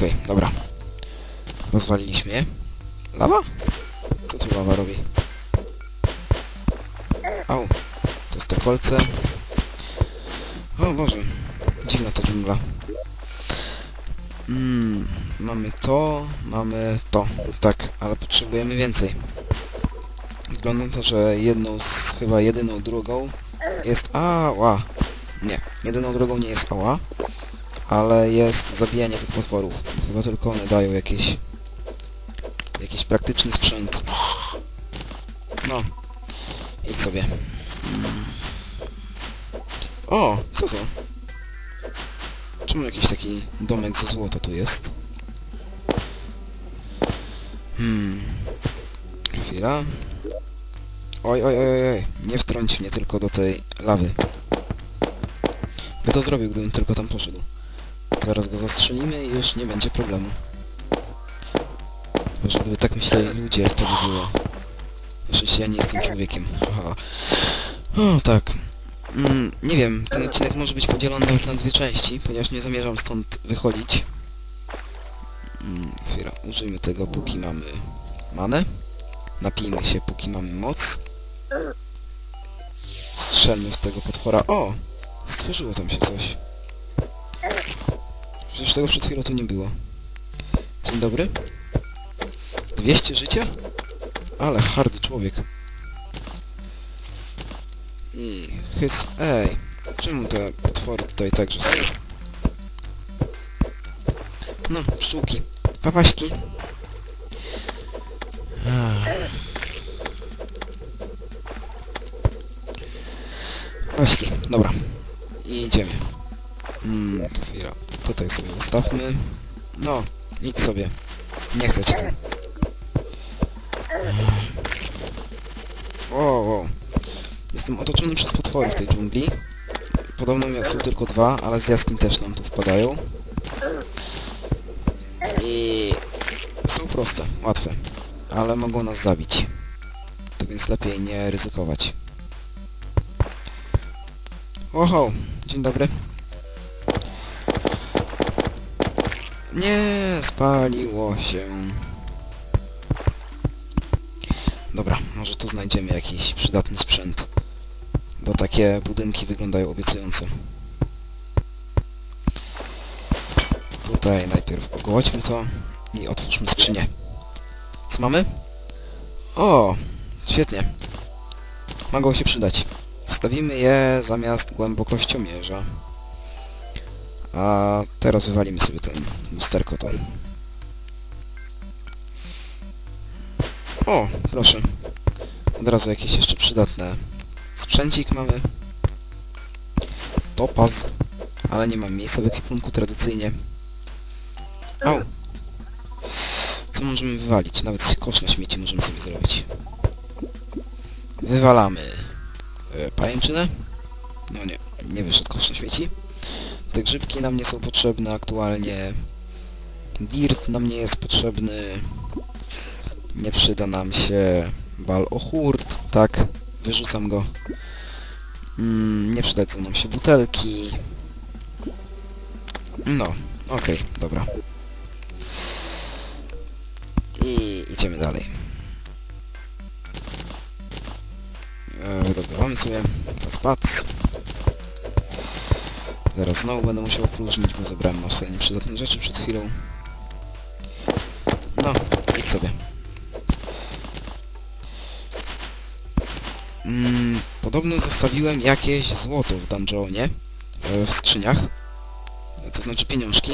Okej, dobra. Rozwaliliśmy je. Lawa? Co tu lawa robi? Au. To jest te kolce. O Boże. Dziwna to dżungla. Mm, mamy to, mamy to. Tak, ale potrzebujemy więcej. Wygląda to, że jedną z, chyba jedyną drogą jest ała. Nie, jedyną drogą nie jest ała, ale jest zabijanie tych potworów. Chyba tylko one dają jakieś jakiś praktyczny sprzęt. No, idź sobie. O, co to? Czemu jakiś taki domek ze złota tu jest? Hmm. Chwila. Oj, oj, oj, oj, oj. nie wtrąć mnie tylko do tej lawy. By to zrobił, gdybym tylko tam poszedł. Zaraz go zastrzelimy i już nie będzie problemu. Może gdyby tak myśleli ludzie, to by było. Oczywiście ja nie jestem człowiekiem. Haha. O, tak. Mm, nie wiem, ten odcinek może być podzielony nawet na dwie części, ponieważ nie zamierzam stąd wychodzić. Mm, chwila, użyjmy tego, póki mamy manę. Napijmy się, póki mamy moc. Strzelmy w tego potwora. O! Stworzyło tam się coś. Przecież tego przed chwilą tu nie było. Dzień dobry. 200 życia? Ale hardy człowiek. I hys... Ej! Czemu te potwory tutaj także są? No, pszczółki. Papaśki. Papaśki, dobra. Idziemy. Mm, chwila. Tutaj sobie ustawmy. No, idź sobie. Nie chcę cię tu. Wow, wow. Jestem otoczony przez potwory w tej dżungli. Podobno są tylko dwa, ale z jaskiń też nam tu wpadają. I są proste, łatwe, ale mogą nas zabić. Tak więc lepiej nie ryzykować. Oho, dzień dobry. Nie, spaliło się. Dobra, może tu znajdziemy jakiś przydatny sprzęt. Bo takie budynki wyglądają obiecująco. Tutaj najpierw ogołodźmy to i otwórzmy skrzynię. Co mamy? O, świetnie. Mogą się przydać. Wstawimy je zamiast głębokościomierza. A teraz wywalimy sobie ten lusterko to. O, proszę. Od razu jakieś jeszcze przydatne sprzęcik mamy. Topaz. Ale nie mam miejsca w ekwipunku tradycyjnie. Au. Co możemy wywalić? Nawet kosz na śmieci możemy sobie zrobić. Wywalamy e, pajęczynę. No nie, nie wyszedł kosz na śmieci. Te grzybki nam nie są potrzebne aktualnie. Dirt nam nie jest potrzebny. Nie przyda nam się bal o hurt, tak, wyrzucam go. Mm, nie przydadzą nam się butelki. No, okej, dobra. I idziemy dalej. E, Wydobywamy sobie. Pac, pac. Zaraz znowu będę musiał opróżnić, bo zebrałem masę nieprzydatnych rzeczy przed chwilą. No, idź sobie. Mm, podobno zostawiłem jakieś złoto w dungeonie, e, w skrzyniach, to znaczy pieniążki,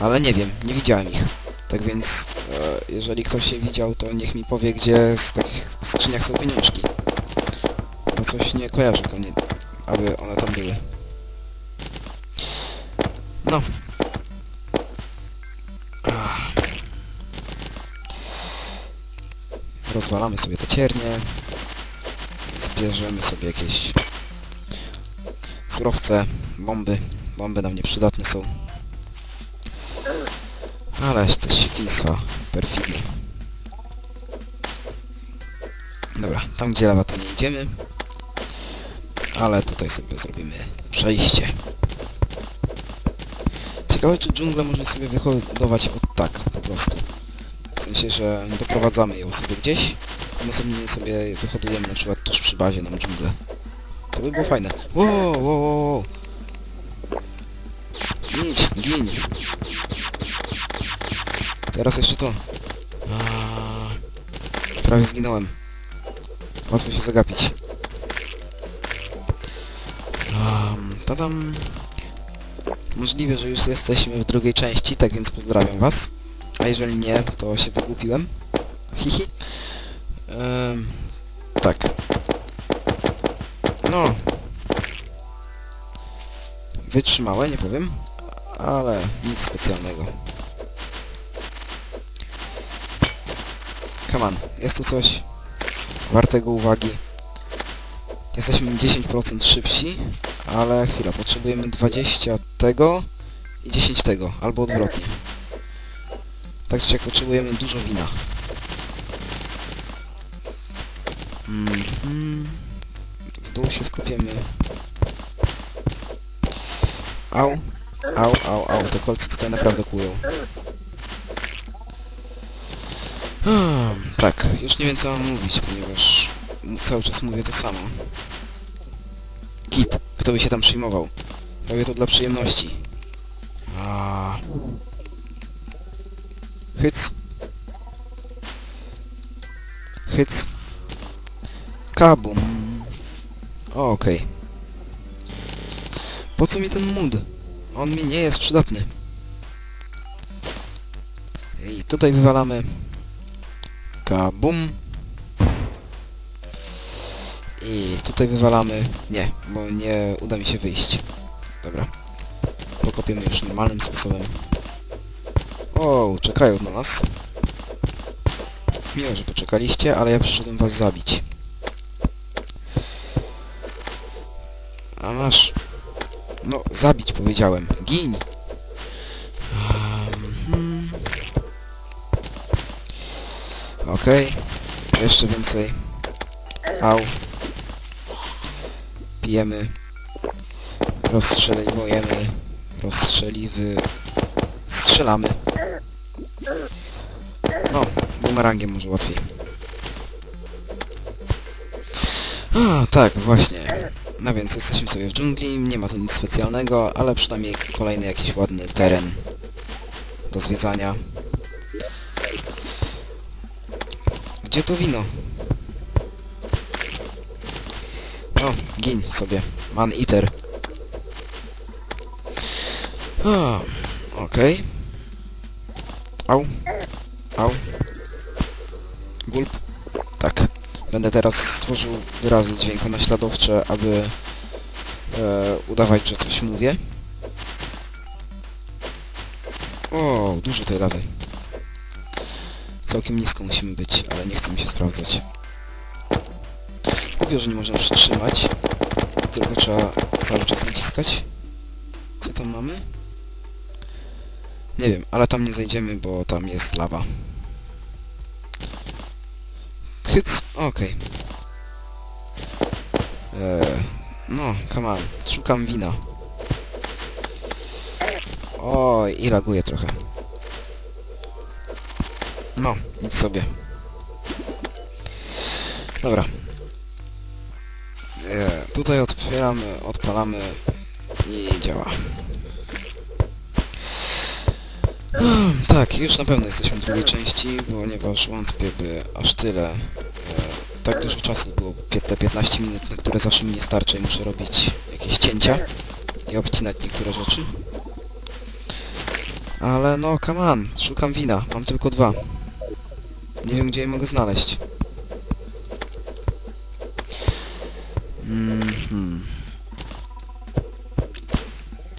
ale nie wiem, nie widziałem ich. Tak więc, e, jeżeli ktoś je widział, to niech mi powie, gdzie z takich skrzyniach są pieniążki. Bo coś nie kojarzę nie, aby one tam były. No. Rozwalamy sobie te ciernie. Zbierzemy sobie jakieś surowce, bomby. Bomby nam nieprzydatne są. Ależ te świństwa perfidnie. Dobra, tam gdzie lawa to nie idziemy. Ale tutaj sobie zrobimy przejście. Ciekawe, czy dżunglę można sobie wyhodować od tak, po prostu. W sensie, że doprowadzamy ją sobie gdzieś, a następnie sobie wyhodujemy na przykład tuż przy bazie nam dżunglę. To by było fajne. Wow, wow, wow. Idź, gin. Teraz jeszcze to. Prawie zginąłem. Łatwo się zagapić. Um, tadam. Możliwe, że już jesteśmy w drugiej części, tak więc pozdrawiam was. A jeżeli nie, to się wygłupiłem. Hihi. Em, tak. No. Wytrzymałe, nie powiem. Ale nic specjalnego. Come on, jest tu coś wartego uwagi. Jesteśmy 10% szybsi, ale chwila, potrzebujemy 20 tego i 10 tego, albo odwrotnie. Tak czy jak potrzebujemy dużo wina. Mhm. W dół się wkopiemy. Au, au, au, au, te kolce tutaj naprawdę kłują. Hmm, tak, już nie wiem co mam mówić, ponieważ cały czas mówię to samo. Kit, kto by się tam przyjmował? Robię to dla przyjemności. A. Hyc. Hyc. Kabum. Okej. Po co mi ten mód? On mi nie jest przydatny. I tutaj wywalamy Kabum. I tutaj wywalamy... Nie, bo nie uda mi się wyjść. Dobra. Pokopiemy już normalnym sposobem. O, czekają na nas. Miło, że poczekaliście, ale ja przyszedłem was zabić. A masz... No, zabić powiedziałem. Gin! Um, Okej. Jeszcze więcej. Au. Pijemy. Rozstrzeliwujemy. Rozstrzeliwy... Strzelamy. No, bumerangiem może łatwiej. A, tak, właśnie. No więc jesteśmy sobie w dżungli, nie ma tu nic specjalnego, ale przynajmniej kolejny jakiś ładny teren do zwiedzania. Gdzie to wino? O, gin sobie. Man Eater. Okej. Au. Au. Gulp. Tak. Będę teraz stworzył wyrazy dźwiękonaśladowcze, aby e, udawać, że coś mówię. O, dużo tej lawy. Całkiem nisko musimy być, ale nie chce mi się sprawdzać. Głupio, że nie można przytrzymać, tylko trzeba cały czas naciskać. Co tam mamy? Nie wiem, ale tam nie zejdziemy, bo tam jest lawa. Hyc, okej. Eee, no, come on, szukam wina. Oj, i laguję trochę. No, nic sobie. Dobra. Eee, tutaj otwieramy, odpalamy i działa. Hmm, tak, już na pewno jesteśmy w drugiej części, ponieważ wątpię, by aż tyle, e, tak dużo czasu było, te 15 minut, na które zawsze mi nie starczy i muszę robić jakieś cięcia i obcinać niektóre rzeczy. Ale no, come on, szukam wina, mam tylko dwa. Nie wiem, gdzie je mogę znaleźć. Mhm.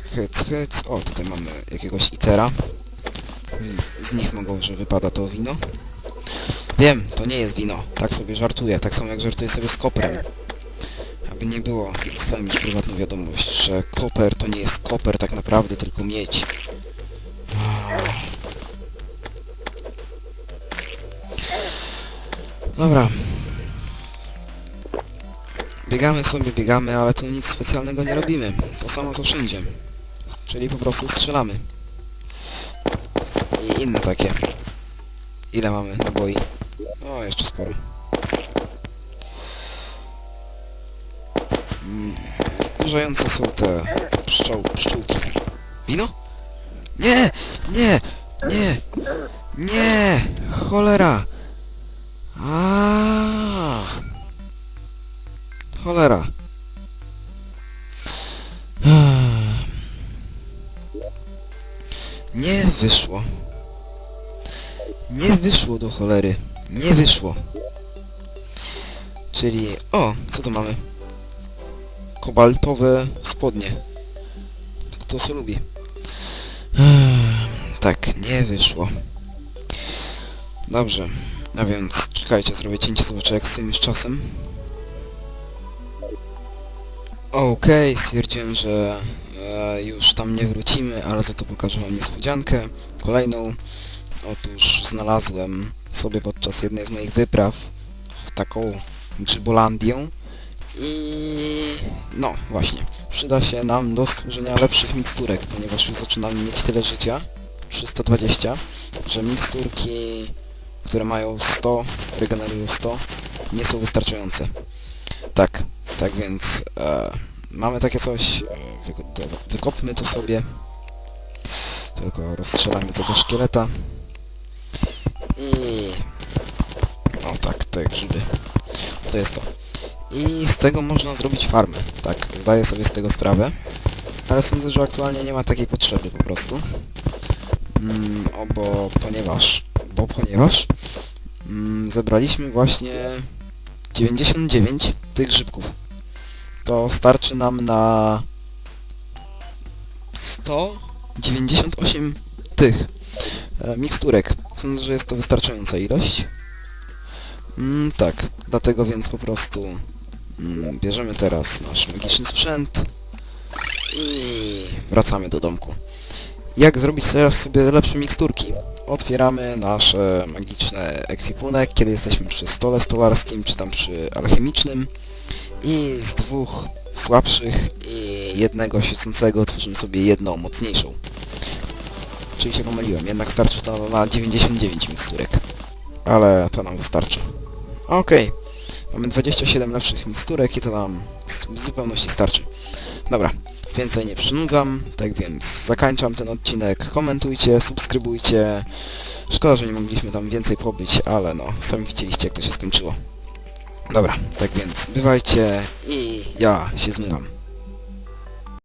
Hyc, hyc. O, tutaj mamy jakiegoś itera. Z nich mogą, że wypada to wino. Wiem, to nie jest wino. Tak sobie żartuję. Tak samo jak żartuję sobie z koprem. Aby nie było, dostałem już prywatną wiadomość, że koper to nie jest koper tak naprawdę, tylko miedź. Dobra. Biegamy sobie, biegamy, ale tu nic specjalnego nie robimy. To samo co wszędzie. Czyli po prostu strzelamy. Inne takie. Ile mamy naboi? O, jeszcze sporo. Mm, Wkurzające są te pszczoł, pszczółki. Wino? Nie! Nie! Nie! Nie! Cholera! A. Cholera. Nie wyszło. Nie wyszło do cholery. Nie wyszło. Czyli... O, co tu mamy? Kobaltowe spodnie. Kto co lubi. Tak, nie wyszło. Dobrze. A więc, czekajcie, zrobię cięcie, zobaczę jak z tym jest czasem. Okej, stwierdziłem, że e, już tam nie wrócimy, ale za to pokażę wam niespodziankę. Kolejną. Otóż znalazłem sobie podczas jednej z moich wypraw taką grzybolandię i no właśnie, przyda się nam do stworzenia lepszych miksturek, ponieważ już zaczynamy mieć tyle życia, 320, że miksturki, które mają 100, regenerują 100, nie są wystarczające. Tak, tak więc e, mamy takie coś, e, wykopmy to sobie, tylko rozstrzelamy tego szkieleta i te grzyby, to jest to. I z tego można zrobić farmę, tak, zdaję sobie z tego sprawę, ale sądzę, że aktualnie nie ma takiej potrzeby po prostu. Mm, o, bo ponieważ, bo ponieważ mm, zebraliśmy właśnie 99 tych grzybków. To starczy nam na 198 tych e, miksturek. Sądzę, że jest to wystarczająca ilość. Mm, tak, dlatego więc po prostu mm, bierzemy teraz nasz magiczny sprzęt i wracamy do domku. Jak zrobić teraz sobie lepsze miksturki? Otwieramy nasz magiczny ekwipunek, kiedy jesteśmy przy stole stolarskim, czy tam przy alchemicznym i z dwóch słabszych i jednego świecącego tworzymy sobie jedną mocniejszą. Czyli się pomyliłem, jednak starczy to na 99 miksturek. Ale to nam wystarczy. Okej, mamy 27 lepszych miksturek i to nam w zupełności starczy. Dobra, więcej nie przynudzam, tak więc zakończam ten odcinek. Komentujcie, subskrybujcie. Szkoda, że nie mogliśmy tam więcej pobyć, ale no, sami widzieliście jak to się skończyło. Dobra, tak więc bywajcie i ja się zmywam.